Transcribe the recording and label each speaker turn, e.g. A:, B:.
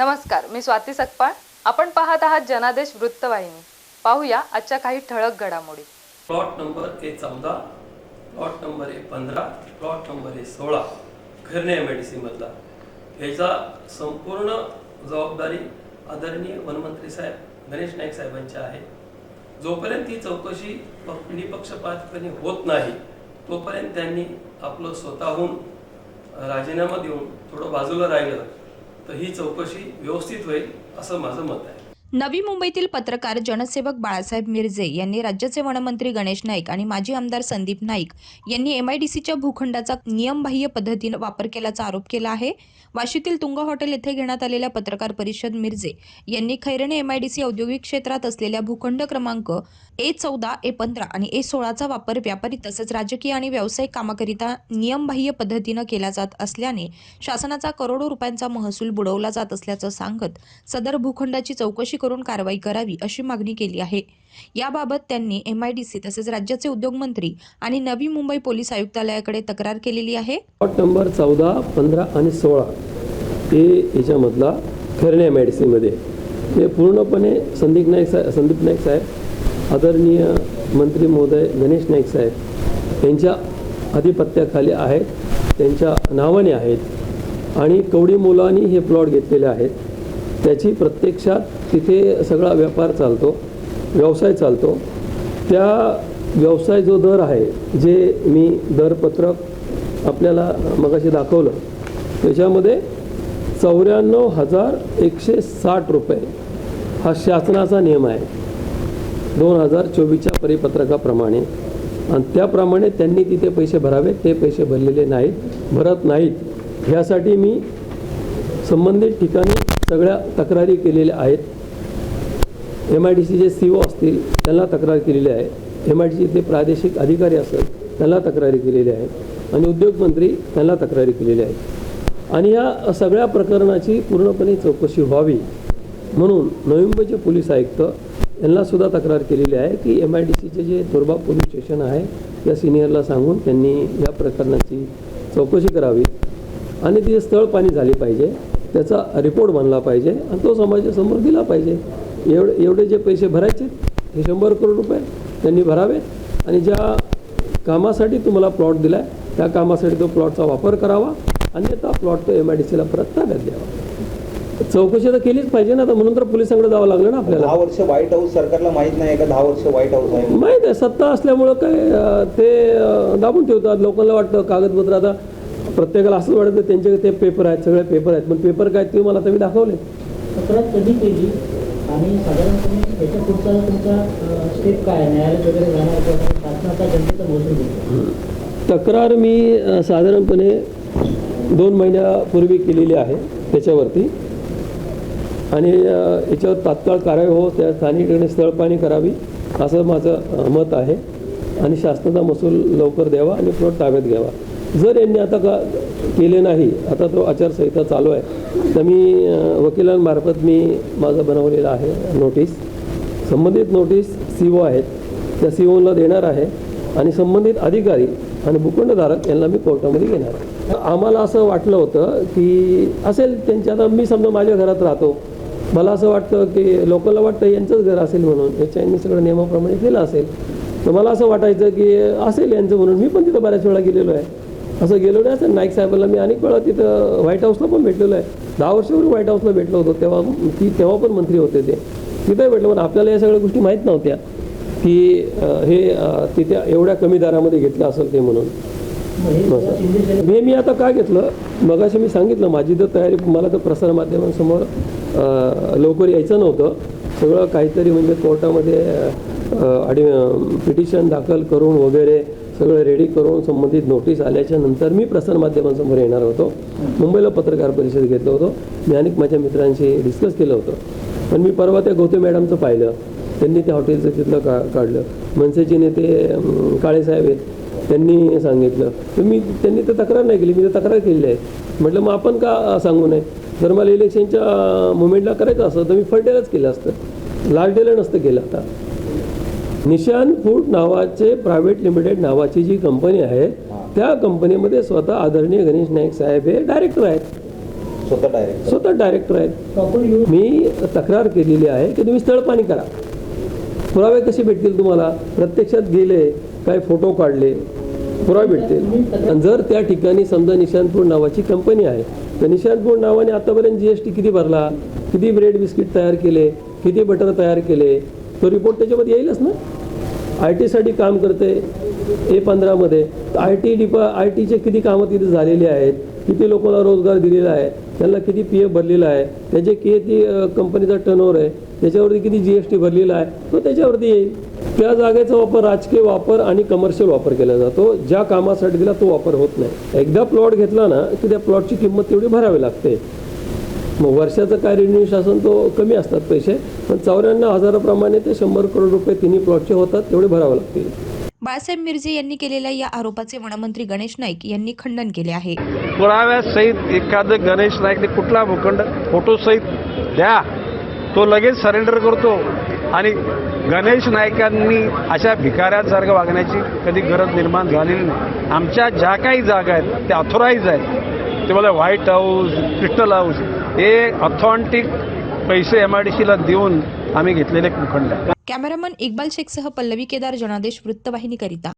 A: नमस्कार मी स्वाती सकपाळ. आपण पाहत आहात जनादेश वृत्तवाहिनी. पाहूया आजच्या काही ठळक घडामोडी.
B: प्लॉट नंबर ए चौदा प्लॉट नंबर ए पंधरा प्लॉट नंबर ए सोळा घरणे एम आय डी सीमधला ह्याचा संपूर्ण जबाबदारी आदरणीय वनमंत्री साहेब गणेश नाईक साहेबांची आहे. जोपर्यंत ही चौकशी निपक्षपातपणे होत नाही तोपर्यंत त्यांनी आपलं स्वतःहून राजीनामा देऊन थोडं बाजूला राहिलं तर ही चौकशी व्यवस्थित होईल असं माझं मत आहे.
C: नवी मुंबईतील पत्रकार जनसेवक बाळासाहेब मिरजे यांनी राज्याचे वनमंत्री गणेश नाईक आणि माजी आमदार संदीप नाईक यांनी एमआयडीसीच्या भूखंडाचा नियमबाह्य पद्धतीनं वापर केल्याचा आरोप केला आहे. वाशीतील तुंग हॉटेल येथे घेण्यात आलेल्या पत्रकार परिषद मिरजे यांनी खैरणे एमआयडीसी औद्योगिक क्षेत्रात असलेल्या भूखंड क्रमांक ए चौदा ए पंधरा आणि ए सोळाचा वापर व्यापारी तसंच राजकीय आणि व्यावसायिक कामाकरिता नियमबाह्य पद्धतीनं केला जात असल्याने शासनाचा करोडो रुपयांचा महसूल बुडवला जात असल्याचं सांगत सदर भूखंडाची चौकशी करून कारवाई करावी अशी मागणी केली आहे. याबाबत त्यांनी एम आय डी सी तसेच राज्याचे उद्योगमंत्री आणि नवी मुंबई पोलीस आयुक्तालयाकडे तक्रार केलेली आहे.
B: प्लॉट नंबर चौदा पंधरा आणि सोळा हे याच्यामधला खरणे एम आय डी सीमध्ये ते पूर्णपणे संदीप नाईक साहेब संदीप नाईक साहेब आदरणीय मंत्री महोदय गणेश नाईक साहेब यांच्या अधिपत्याखाली आहेत त्यांच्या नावाने आहेत आणि कवडी मुलांनी हे प्लॉट घेतलेले आहेत. त्याची प्रत्यक्षात तिथे सगळा व्यापार चालतो व्यवसाय चालतो. त्या व्यवसाय जो दर आहे जे मी दरपत्रक आपल्याला मगाशी दाखवलं त्याच्यामध्ये चौऱ्याण्णव हजार एकशे साठ रुपये हा शासनाचा नियम आहे. दोन हजार चोवीसच्या परिपत्रकाप्रमाणे. आणि त्याप्रमाणे त्यांनी तिथे पैसे भरावे ते पैसे भरलेले नाहीत भरत नाहीत. ह्यासाठी मी संबंधित ठिकाणी सगळ्या तक्रारी केलेल्या आहेत. एम आय डी सीचे सी ओ असतील त्यांना तक्रार केलेली आहे. एम आय डी सीचे प्रादेशिक अधिकारी असतात त्यांना तक्रारी केलेली आहे. आणि उद्योगमंत्री त्यांना तक्रारी केलेली आहे. आणि या सगळ्या प्रकरणाची पूर्णपणे चौकशी व्हावी म्हणून नोव्हेंबरचे पोलीस आयुक्त यांनासुद्धा तक्रार केलेली आहे की एम आय डी सीचे जे दुर्बा पोलीस स्टेशन आहे त्या सिनियरला सांगून त्यांनी या प्रकरणाची चौकशी करावी. आणि ती स्थळ पाणी झाली पाहिजे त्याचा रिपोर्ट बनला पाहिजे आणि तो समाजासमोर दिला पाहिजे. एवढे एवढे जे पैसे भरायचे हे शंभर करोड रुपये त्यांनी भरावेत आणि ज्या कामासाठी तुम्हाला प्लॉट दिला आहे त्या कामासाठी तो प्लॉटचा वापर करावा. अन्यथा प्लॉट तो एम आय डी सीला परत ताब्यात द्यावा चौकशी तर केलीच पाहिजे ना तर म्हणून तर पोलिसांकडे जावं लागलं ना आपल्याला.
D: दहा वर्ष व्हाईट हाऊस सरकारला माहीत नाही का? दहा वर्ष व्हाईट हाऊस आहे.
B: माहीत आहे सत्ता असल्यामुळं काय ते दाबून ठेवतात. लोकांना वाटतं कागदपत्र आता प्रत्येकाला असंच वाटतं त्यांचे ते पेपर आहेत सगळे पेपर आहेत. पण पेपर काय ते मला तुम्ही दाखवले.
E: तक्रार कधी केली? आणि साधारणपणे याच्या पुढचा तुमचा स्टेप काय? न्यायालयात वगैरे जाणार शासनाचा जनतेचा महसूल देतो
B: तक्रार मी साधारणपणे दोन महिन्यापूर्वी केलेली आहे त्याच्यावरती. आणि याच्यावर तात्काळ कारवाई हो त्या स्थानिक ठिकाणी स्थळपाणी करावी असं माझं मत आहे. आणि शासनाचा महसूल लवकर द्यावा आणि प्लॉट ताब्यात घ्यावा. जर यांनी आता का केले नाही. आता तो आचारसंहिता चालू आहे. तर मी वकिलांमार्फत मी माझं बनवलेलं आहे नोटीस. संबंधित नोटीस सी ओ आहेत. त्या सी ओला देणार आहे. आणि संबंधित अधिकारी आणि भूखंडधारक यांना मी कोर्टामध्ये घेणार आहे. आम्हाला असं वाटलं होतं की असेल त्यांच्या आता मी समजा माझ्या घरात राहतो. मला असं वाटतं की लोकांना वाटतं यांचंच घर असेल म्हणून. याच्या यांनी सगळं नियमाप्रमाणे केलं असेल. तर मला असं वाटायचं की असेल यांचं म्हणून. मी पण तिथं बऱ्याच वेळा गेलेलो आहे. असं गेलो नाही असं नाईक साहेबांना मी अनेक वेळा तिथं व्हाईट हाऊसला पण भेटलेलो आहे. दहा वर्षापूर्वी व्हाईट हाऊसला भेटलो होतो. तेव्हा ती तेव्हा पण मंत्री होते ते. तिथं भेटलो पण आपल्याला या सगळ्या गोष्टी माहीत नव्हत्या की हे तिथे एवढ्या कमी दरामध्ये घेतलं असेल ते म्हणून.
E: हे
B: मी आता का घेतलं? मगाशी मी सांगितलं माझी तर तयारी मला तर प्रसारमाध्यमांसमोर लवकर यायचं नव्हतं. सगळं काहीतरी म्हणजे कोर्टामध्ये आणि पिटिशन दाखल करून वगैरे सगळं रेडी करून संबंधित नोटीस आल्याच्यानंतर मी प्रसारमाध्यमांसमोर येणार होतो. मुंबईला पत्रकार परिषद घेतलं होतो. मी अनेक माझ्या मित्रांशी डिस्कस केलं होतं. पण मी परवा त्या गौतम मॅडमचं पाहिलं. त्यांनी त्या हॉटेलचं तिथलं का काढलं. मनसेचे नेते काळेसाहेब आहेत. त्यांनी सांगितलं. तर मी त्यांनी तर तक्रार नाही केली. मी तर तक्रार केलेली आहे. म्हटलं मग आपण का सांगू नये? जर मला इलेक्शनच्या मुवमेंटला करायचं असतं तर मी फलटेलच केलं असतं. लाल टेलर नसतं केलं आता. निशान फूड नावाचे प्रायव्हेट लिमिटेड नावाची जी कंपनी आहे त्या कंपनीमध्ये स्वतः आदरणीय गणेश नाईक साहेब हे डायरेक्टर आहेत.
D: स्वतः डायरेक्ट
B: स्वतः डायरेक्टर आहेत. मी तक्रार केलेली आहे की तुम्ही स्थळ पाणी करा. पुरावे कसे भेटतील तुम्हाला? प्रत्यक्षात गेले काय फोटो काढले पुरावे भेटतील. आणि जर त्या ठिकाणी समजा निशांतपूर नावाची कंपनी आहे तर निशांतपूर नावाने आतापर्यंत जी एस टी किती भरला? किती ब्रेड बिस्किट तयार केले? किती बटर तयार केले? तो रिपोर्ट त्याच्यामध्ये येईलच ना? आय टीसाठी काम करते ए पंधरामध्ये. आय टी डिपा आय टीचे किती कामं तिथे झालेली आहेत किती लोकांना रोजगार दिलेला आहे त्यांना किती पी एफ भरलेला आहे त्याचे किती कंपनीचा टर्नओव्हर आहे त्याच्यावरती किती जी एस टी भरलेला आहे तो त्याच्यावरती येईल. त्या जागेचा वापर राजकीय वापर आणि कमर्शियल वापर केला जातो. ज्या कामासाठी दिला तो वापर होत नाही. एकदा प्लॉट घेतला ना की त्या प्लॉटची किंमत तेवढी भरावी लागते. मग वर्षाचं काय रेव्हेन्यू शासन तो कमी असतात पैसे पण चौऱ्याण्णव हजाराप्रमाणे ते शंभर करोड रुपये तिन्ही प्लॉटचे होतात तेवढे भरावे लागतील.
C: बाळासाहेब मिरजे यांनी केलेल्या या आरोपाचे वनमंत्री गणेश नाईक यांनी खंडन केले आहे.
F: पुराव्यासहित एखादं गणेश नाईकने कुठला भूखंड फोटोसहित द्या. तो लगेच सरेंडर करतो. आणि गणेश नाईकांनी अशा भिकाऱ्यांसारखं वागण्याची कधी गरज निर्माण झालेली नाही. आमच्या ज्या काही जागा आहेत त्या अथॉराईज आहेत. ते मला व्हाईट हाऊस क्रिस्टल हाऊस हे ऑथॉन्टिक पैसे एम आय डी सीला देऊन आम्ही घेतलेले भूखंड आहे
C: कॅमेरामन इक्बाल शेखसह पल्लवी केदार जनादेश वृत्तवाहिनीकरिता.